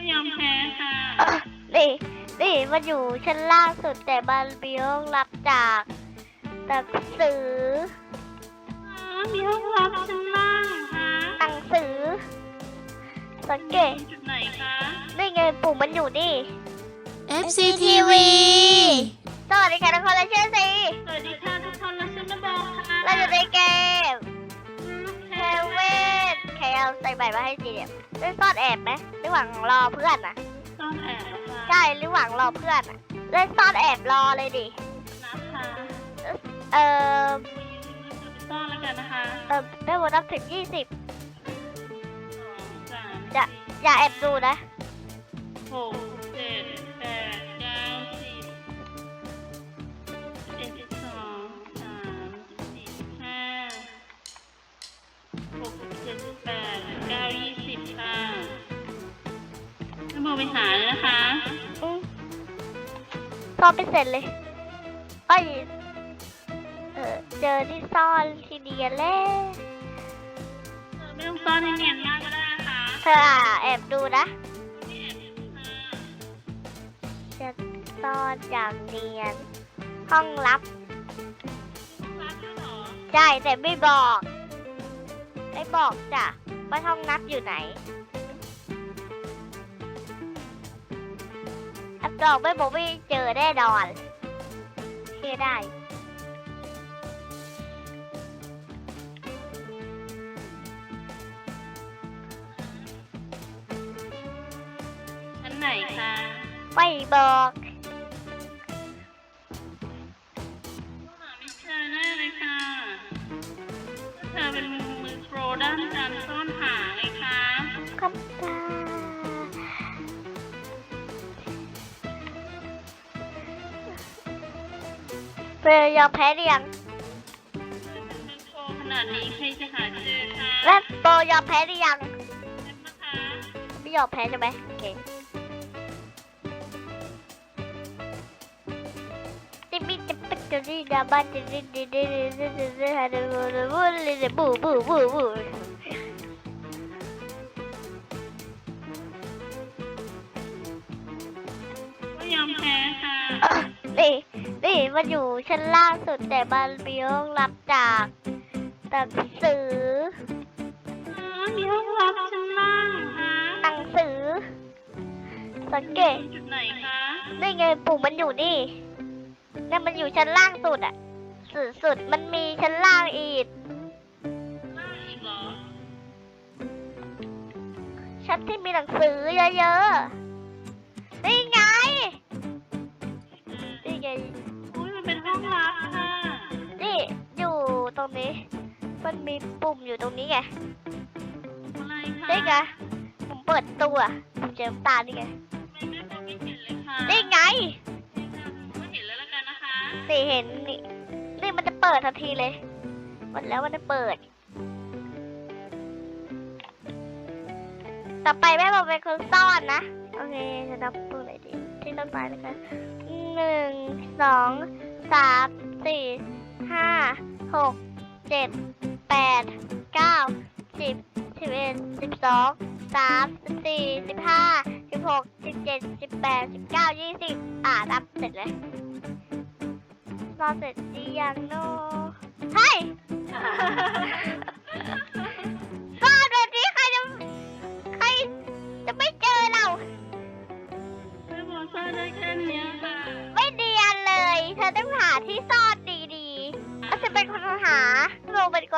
ก็ยอมแพ้ค่ะเอ้อนี่นี่มันอยู่ชั้นล่างสุดแต่มันมีห้องรับจากหนังสืออ๋อมีห้องรับชั้นล่างเหรอคะหนังสือ สังเกตจุดไหนคะนี่ไงปุ่มมันอยู่นี่ FCTV สวัสดีค่ะทุกคนและชื่อซีสวัสดีค่ะทุกคนและฉันมาบอกค่ะ เราอยู่ในเกม ใครเอาใส่ใบมาให้จีเนี่ยเล่นซ่อนแอบไหมระหว่างรอเพื่อนอะ ซ่อนแอบเหรอคะใช่ระหว่างรอเพื่อนอะ เล่นซ่อนแอบรอเลยดินับค่ะเอ่อซ่อนแล้วกันนะคะเอ่อได้บนับถึงยี่สิบ สองสามอย่าอย่าแอบดูนะหก ถ้าโมไปหาเลยนะคะ อืมซ่อนไปเสร็จเลยเอ้ยเออเจอที่ซ่อนทีเดียวแล้วเออไม่ต้องซ่อนให้เนียนมากก็ได้นะคะเธออะแอบดูนะ ไม่แอบดูค่ะจะซ่อนอย่างเนียน ห้องลับรักด้วยเหรอใช่แต่ไม่บอก ไม่บอกจ้ะว่าห้องนับอยู่ไหน ดอกไม่บอกไม่เจอแน่นอนเชื่อได้ ชั้นไหนคะ ไม่บอก เฟยยอมแพ้หรือยังเป็นมือโปรขนาดนี้ใครจะหาเจอคะแรดโปรยอมแพ้หรือยังเห็นนะคะไม่ยอมแพ้ใช่ไหมโอเคติบิติปิตรีดาบันติดิดิดิดิดิดิดิฮาดูดูบูลิดิบูบูบูบูก็ยอมแพ้ค่ะนี่ นี่มันอยู่ชั้นล่างสุดแต่มันมีห้องรับจากหนังสืออ๋อมีห้องรับชั้นล่างเหรอคะหนังสือ สังเกตจุดไหนคะนี่ไงปุ่มมันอยู่นี่นี่นมันอยู่ชั้นล่างสุดอะสุดสุดมันมีชั้นล่างอีกล่างอีกเหรอชั้นที่มีหนังสือเยอะๆ รงนี้ มันมีปุ่มอยู่ตรงนี้ไงอะไรคะนี่ไงผมเปิดตัวผมเจอน้ำตาลนี่ไงไม่ไม่ไม่ไม่เห็นเลยค่ะนี่ไงก็เห็นแล้วละกันนะคะนี่เห็นนี่นี่มันจะเปิดทันทีเลยหมดแล้วมันจะเปิด ต่อไปแม่บอกเป็นคนซ่อนนะโอเคจะนับตัวไหนดีที่ต้นไม้นะคะหนึ่งสองสามสี่ห้าหกเจ็ดแปดเก้าสิบสิบเอ็ดสิบสองสามสิบสี่สิบห้าสิบหกสิบเจ็ดสิบแปดสิบเก้ายี่สิบอ่านับเสร็จเลยนอนเสร็จดียังโนเฮ้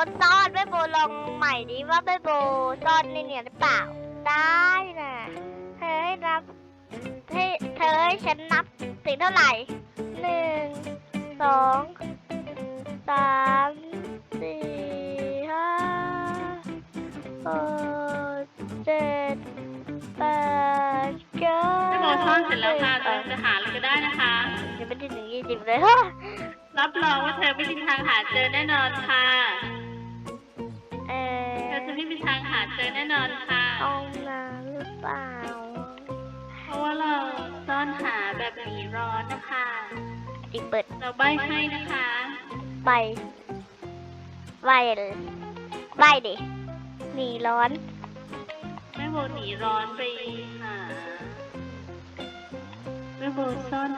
นคนซ่อนแม่โบลองใหม่ดิว่าแม่โบซ่อนในเนี่ยหรือเปล่า ได้นะเธอให้นับให้เธอให้ฉันนับสิ่งเท่าไหร่หนึ่งสองสามสี่ห้าหกเจ็ดแปดเก้าไม่บอกซ่อนเสร็จแล้วค่ะสิเราบจะหาอะไรก็ได้นะคะยังไม่ได้ถึงยี่สิบเลยฮะรับรองว่าเธอไม่มีทางหาเจอแน่นอนค่ะเออเธอจะ ไม่มีทางหาเจอแน่นอนค่ะห้องน้ำหรือเปล่า เพราะว่าเราซ่อนหาแบบหนีร้อนนะคะจิเปิดเราใบให้นะคะ ใบใบเลยใบดิหนีร้อน แม่โบหนีร้อนไปหา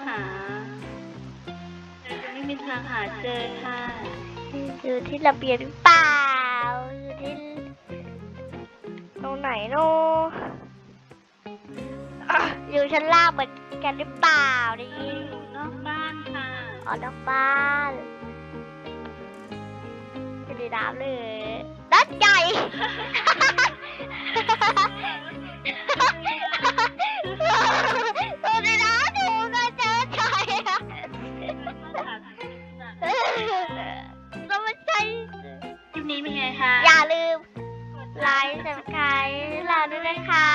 หาแต่จะไม่มีทางหาเจอค่ะ อยู่ที่ระเบียงหรือเปล่า อยู่ที่ ตรงไหนโนอะอยู่ชั้นล่างเหมือนกันหรือเปล่านี่อยู่นอกบ้านค่ะออกนอกบ้านจะได้น้ำเลยนัดใหญ่ เป็นไงคะอย่าลืมไลค์สับสด้วยนะคะ